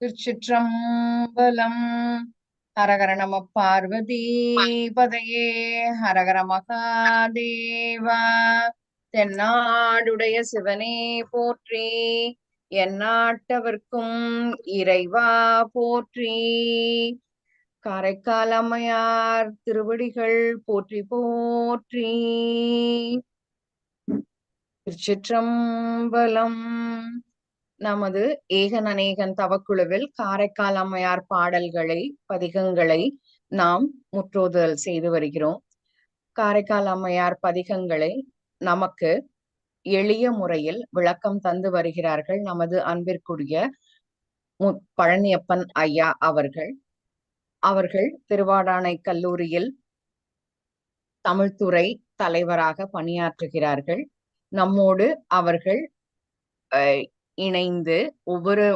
திருச்சிற்றம்பலம். ஹரஹர நம பார்வதி பதையே ஹரஹர மகாதேவா. தென்னாடுடைய சிவனே போற்றி எந்நாட்டவர்க்கும் இறைவா போற்றி. காரைக்கால் அம்மையார் திருவடிகள் போற்றி போற்றி. திருச்சிற்றம்பலம். நமது ஏகன் அநேகன் தவக்குழுவில் காரைக்கால் அம்மையார் பாடல்களை பதிகங்களை நாம் முற்றோதல் செய்து வருகிறோம். காரைக்கால் அம்மையார் பதிகங்களை நமக்கு எளிய முறையில் விளக்கம் தந்து வருகிறார்கள் நமது அன்பிற்குரிய மு பழனியப்பன் ஐயா அவர்கள். அவர்கள் திருவாடானை கல்லூரியில் தமிழ்துறை தலைவராக பணியாற்றுகிறார்கள். நம்மோடு அவர்கள் இணைந்து ஒவ்வொரு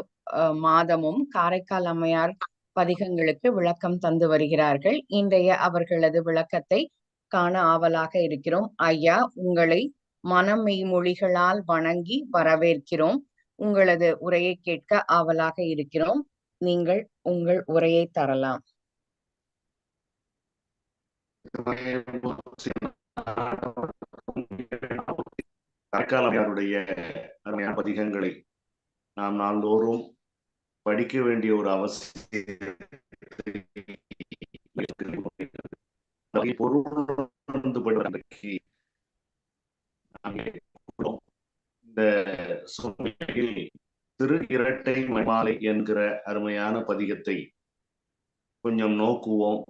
மாதமும் காரைக்கால் அம்மையார் பதிகங்களுக்கு விளக்கம் தந்து வருகிறார்கள். இன்றைய அவர்களது விளக்கத்தை காண ஆவலாக இருக்கிறோம். ஐயா உங்களை மனமெய் மெய்மொழிகளால் வணங்கி வரவேற்கிறோம். உங்களது உரையை கேட்க ஆவலாக இருக்கிறோம். நீங்கள் உங்கள் உரையை தரலாம். அருமையான பதிகங்களை நாம் நாள்தோறும் படிக்க வேண்டிய ஒரு அவசியம் இந்த சூழ்நிலையில் திரு இரட்டை மாலை என்கிற அருமையான பதிகத்தை கொஞ்சம் நோக்குவோம்.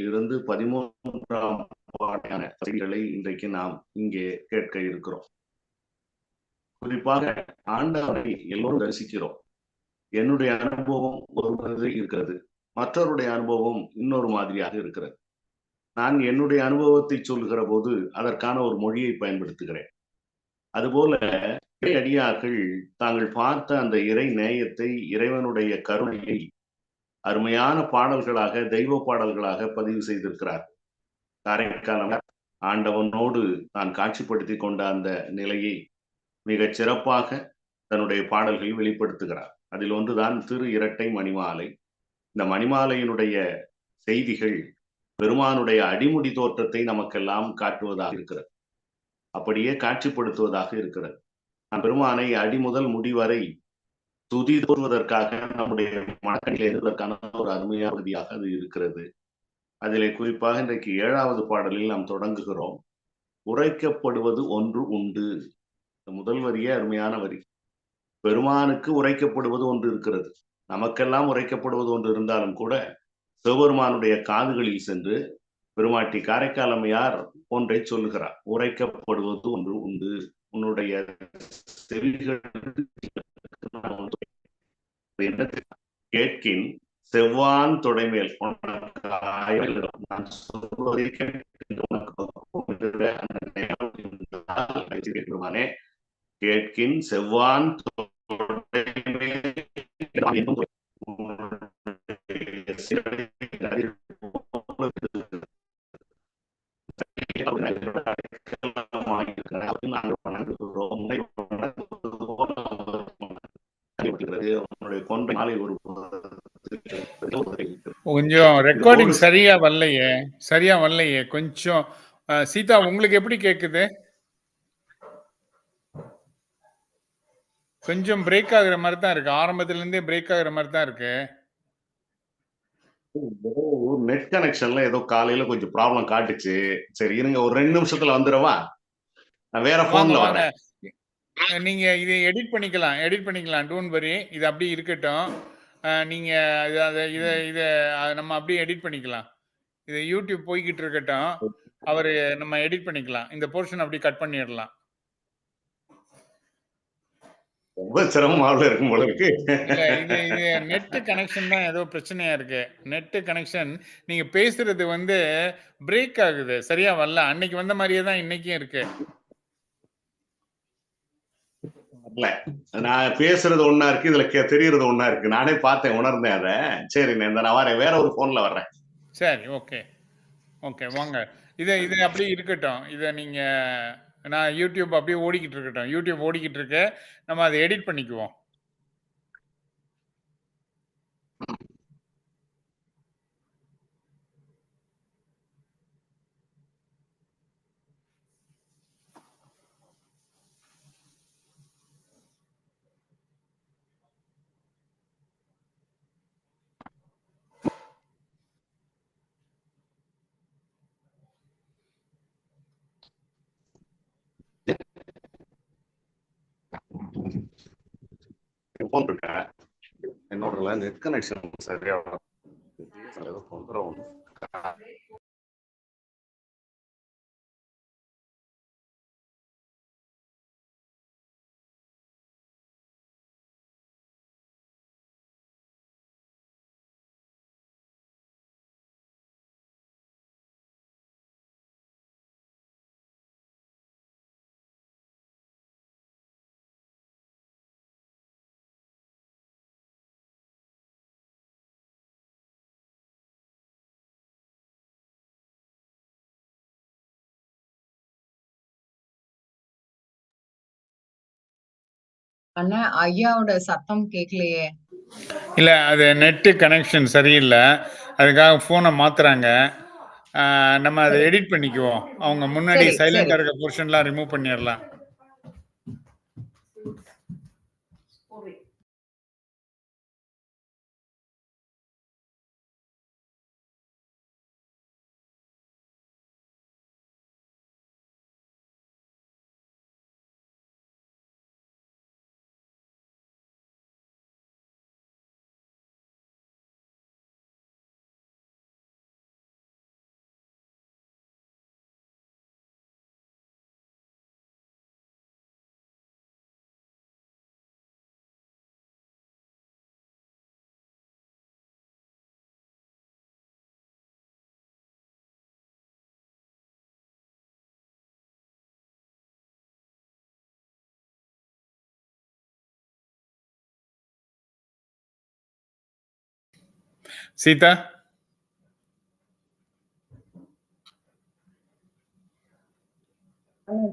இருந்து பதிமூன்றாம் பாட்டான செய்திகளை இன்றைக்கு நாம் இங்கே கேட்க இருக்கிறோம். குறிப்பாக ஆண்டவரை எல்லோரும் தரிசிக்கிறோம். என்னுடைய அனுபவம் ஒரு மாதிரி இருக்கிறது. மற்றவருடைய அனுபவம் இன்னொரு மாதிரியாக இருக்கிறது. நான் என்னுடைய அனுபவத்தை சொல்லுகிற போது அதற்கான ஒரு மொழியை பயன்படுத்துகிறேன். அதுபோல அடியார்கள் தாங்கள் பார்த்த அந்த இறை நேயத்தை இறைவனுடைய கருணையை அருமையான பாடல்களாக தெய்வ பாடல்களாக பதிவு செய்திருக்கிறார் காரைக்காலம் ஆண்டவனோடு நான் காட்சிப்படுத்தி கொண்ட அந்த நிலையை மிகச் சிறப்பாக தன்னுடைய பாடல்களை வெளிப்படுத்துகிறார். அதில் ஒன்றுதான் திரு இரட்டை மணிமாலை. இந்த மணிமாலையினுடைய செய்திகள் பெருமானுடைய அடிமுடி தோற்றத்தை நமக்கெல்லாம் காட்டுவதாக இருக்கிறது. அப்படியே காட்சிப்படுத்துவதாக இருக்கிறது. நம் பெருமானை அடிமுதல் முடிவரை துதி தோறுவதற்காக நம்முடைய மனக்கணியில் எழுதுவதற்கான ஒரு அருமையான பகுதியாக அது இருக்கிறது. அதிலே குறிப்பாக இன்றைக்கு ஏழாவது பாடலில் நாம் தொடங்குகிறோம். உரைக்கப்படுவது ஒன்று உண்டு. முதல் வரியே அருமையான வரி. பெருமானுக்கு உரைக்கப்படுவது ஒன்று இருக்கிறது. நமக்கெல்லாம் உரைக்கப்படுவது ஒன்று இருந்தாலும் கூட சிவபெருமானுடைய காதுகளில் சென்று பெருமாட்டி காரைக்காலமையார் ஒன்றை சொல்லுகிறார். உரைக்கப்படுவது ஒன்று உண்டு. உன்னுடைய செவிகள் கேட்கின் செவ்வான் தொடைமேல். நான் சொல்வதை கேட்கின் செவ்வான் கொஞ்சம் ரெக்கார்டிங் சரியா வரலையே சரியா வரலையே. கொஞ்சம் சீதா உங்களுக்கு எப்படி கேக்குது? கொஞ்சம் பிரேக் ஆகுற மாதிரி தான் இருக்கு. ஆரம்பத்துல இருந்தே பிரேக் ஆகுற மாதிரி தான் இருக்கு. நெட் கனெக்ஷன்ல ஏதோ காலையில கொஞ்சம் ப்ராப்ளம் காட்டுச்சு. சரி இருங்க ஒரு ரெண்டு நிமிஷத்துல வந்துடவா நான் வேற போன்ல வரேன் நீங்க இதை எடிட் பண்ணிக்கலாம் எடிட் பண்ணிக்கலாம். டோன்ட் வரி இது அப்படியே இருக்கட்டும். நீங்க இதை இதை நம்ம அப்படியே எடிட் பண்ணிக்கலாம். இது யூடியூப் போய்கிட்டு இருக்கட்டும். அவரு நம்ம எடிட் பண்ணிக்கலாம். இந்த போர்ஷன் அப்படி கட் பண்ணிடலாம். ரொம்ப சிரமமாக இருக்கும் போல இருக்கு. இது இது நெட் கனெக்ஷன் தான் ஏதோ பிரச்சனையா இருக்கு. நெட் கனெக்ஷன் நீங்க பேசுறது வந்து பிரேக் ஆகுது. சரியா வரல. அன்னைக்கு வந்த மாதிரியே தான் இன்னைக்கும் இருக்கு. வரல. நான் பேசுறது ஒன்னா இருக்கு இதுல தெரியறது ஒன்னா இருக்கு. நானே பார்த்தேன் உணர்ந்தேன் அத. சரி இந்த நான் வரேன். வேற ஒரு போன்ல வர்றேன். சரி ஓகே ஓகே வாங்க. இதை இது அப்படியே இருக்கட்டும். இதை நீங்க நான் யூடியூப் அப்படியே ஓடிக்கிட்டு இருக்கட்டும். யூடியூப் ஓடிக்கிட்டு இருக்க நம்ம அதை எடிட் பண்ணிக்குவோம். போன் இருக்கேன் என்னோட நெட் கனெக்ஷன் சரியா ஏதோ அண்ணா ஐயாவோட சத்தம் கேட்கலையே இல்ல அது நெட்டு கனெக்ஷன் சரியில்லை. அதுக்காக ஃபோனை மாத்துறாங்க. நம்ம அதை. எடிட் பண்ணிக்குவோம். அவங்க முன்னாடி சைலண்டா. இருக்க போர்ஷன்லாம் ரிமூவ் பண்ணிடலாம்.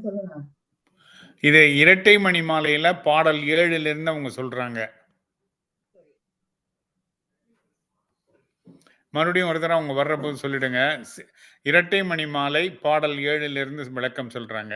சொல்லுங்க. இது இரட்டை மணி மாலையில பாடல் ஏழுல இருந்து அவங்க சொல்றாங்க. மறுபடியும் ஒரு தடவை அவங்க வர்றபோது சொல்லிடுங்க. இரட்டை மணி மாலை பாடல் ஏழுல இருந்து விளக்கம் சொல்றாங்க.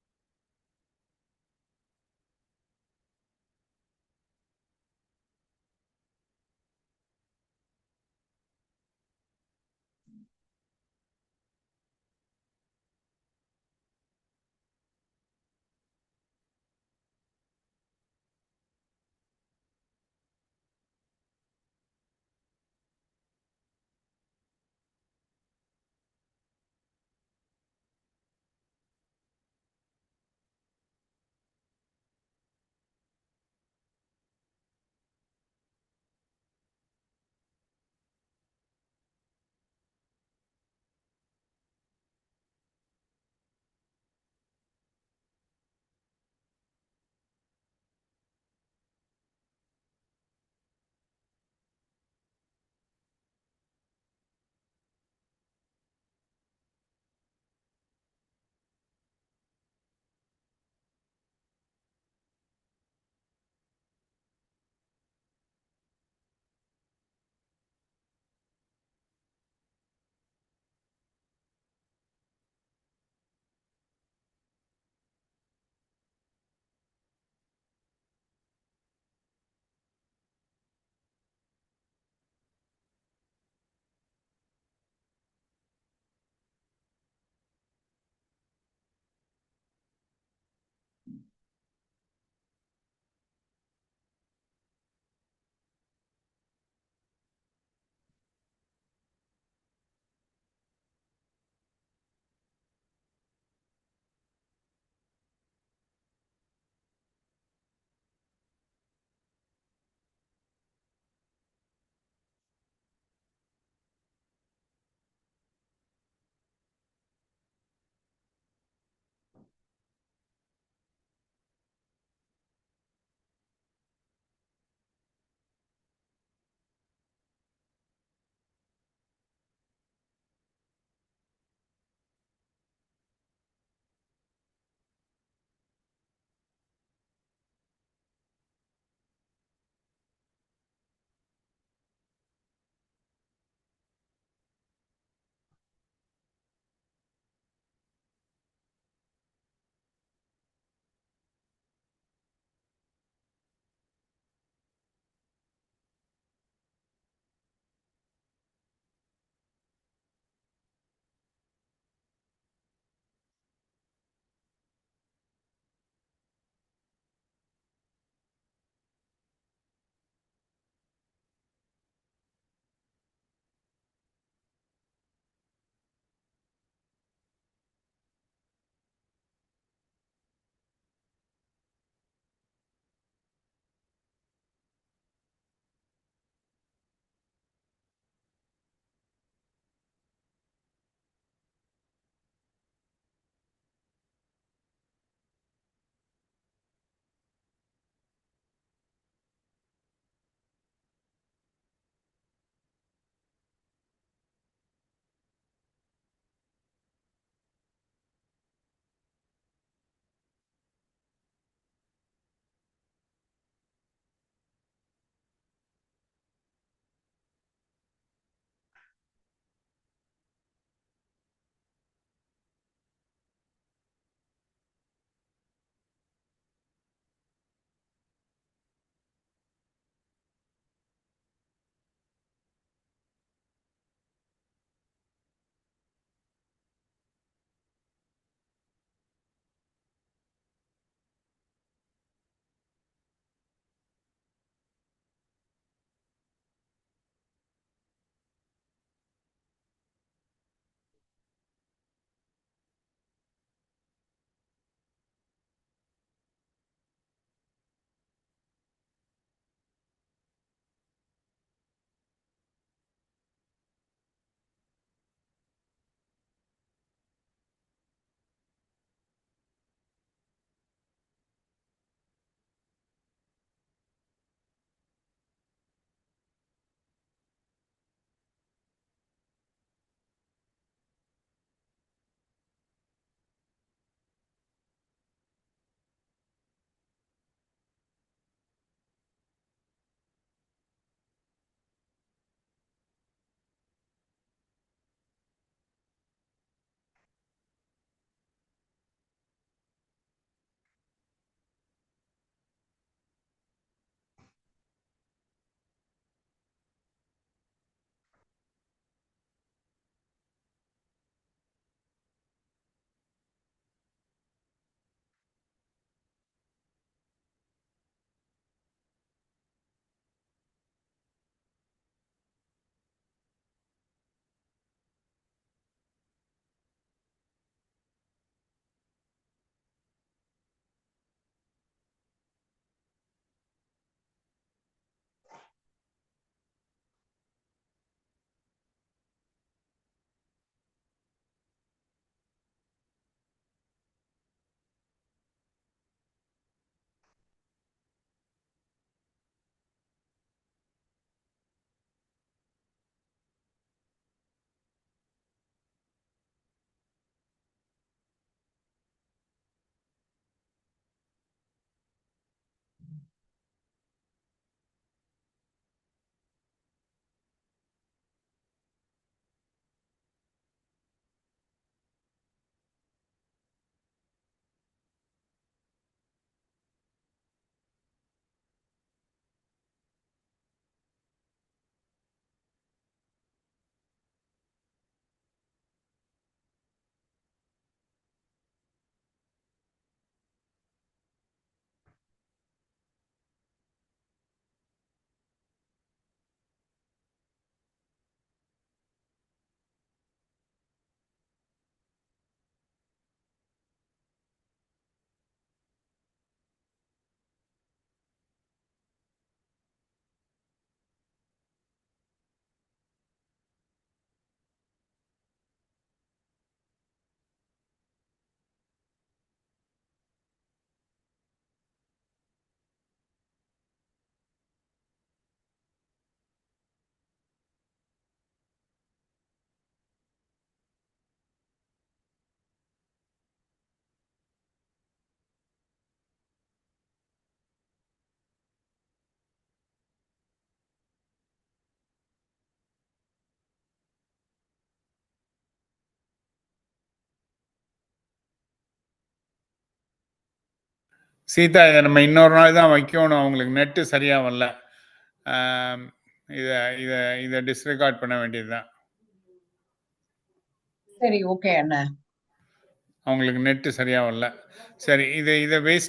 சீதா இதை நம்ம இன்னொரு நாள் தான் வைக்கணும். அவங்களுக்கு நெட்டு சரியா வரல. இதை இதை இதை டிஸ்ரெகார்ட் பண்ண வேண்டியதுதான். சரி ஓகே அண்ணா. அவங்களுக்கு நெட்டு சரியா வரல. சரி இதை இதை வேஸ்ட்